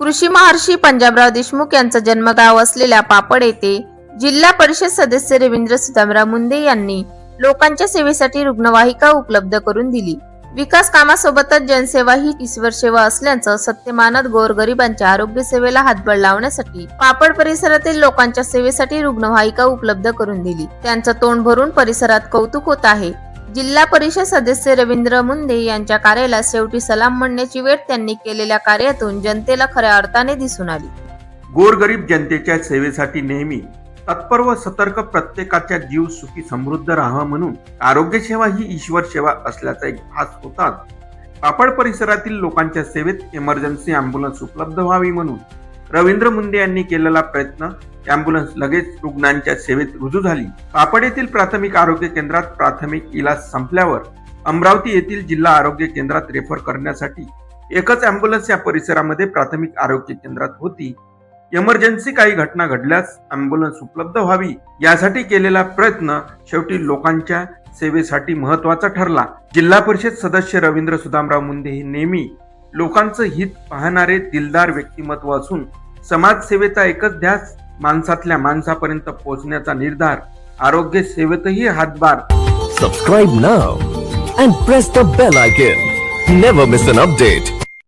कृषी महर्षी पंजाबराव देशमुख यांचं जन्मगाव असलेल्या पापड येथे जिल्हा परिषद सदस्य रवींद्र सुदामराव मुंदे यांनी लोकांच्या सेवेसाठी रुग्णवाहिका उपलब्ध करून दिली. विकास कामासोबतच जनसेवा ही ईश्वर सेवा असल्याचं सत्यमानत गोरगरिबांच्या आरोग्य सेवेला हातबळ लावण्यासाठी पापड परिसरातील लोकांच्या सेवेसाठी रुग्णवाहिका उपलब्ध करून दिली. त्यांचं तोंड भरून परिसरात कौतुक होत आहे. जिल्हा परिषद सदस्य रवींद्र मुंदे यांच्या कार्याला शेवटी सलाम म्हणण्याची वेळ त्यांनी केलेल्या कार्यातून जनतेला खऱ्या अर्थाने दिसून आली. गोरगरीब जनतेच्या सेवेसाठी नेहमी तत्पर व सतर्क प्रत्येकाच्या जीव सुखी समृद्ध राहावा म्हणून आरोग्य सेवा ही ईश्वर सेवा असल्याचा एक भास होताच पापड परिसरातील लोकांच्या सेवेत इमर्जन्सी अँब्युलन्स उपलब्ध व्हावी म्हणून रवींद्र मुंडे यांनी केलेला प्रयत्न अँब्युलन्स लगेच रुग्णांच्या सेवेत रुजू झाली. पापड येथील प्राथमिक आरोग्य केंद्रात प्राथमिक इलाज संपल्यावर अमरावती येथील जिल्हा आरोग्य केंद्रात रेफर करण्यासाठी एकच अँब्युलन्स या परिसरामध्ये प्राथमिक आरोग्य केंद्रात होती. इमर्जन्सी काही घटना घडल्यास अँब्युलन्स उपलब्ध व्हावी यासाठी केलेला प्रयत्न शेवटी लोकांच्या सेवेसाठी महत्त्वाचा ठरला. जिल्हा परिषद सदस्य रवींद्र सुदामराव मुंडे हे नेहमी लोकांचं हित पाहणारे दिलदार व्यक्तिमत्व असून समाजसेवेचा एकच ध्यास माणसातल्या माणसापर्यंत पोहोचण्याचा निर्धार आरोग्य सेवेतही हातभार. Subscribe now and press the bell icon never miss an update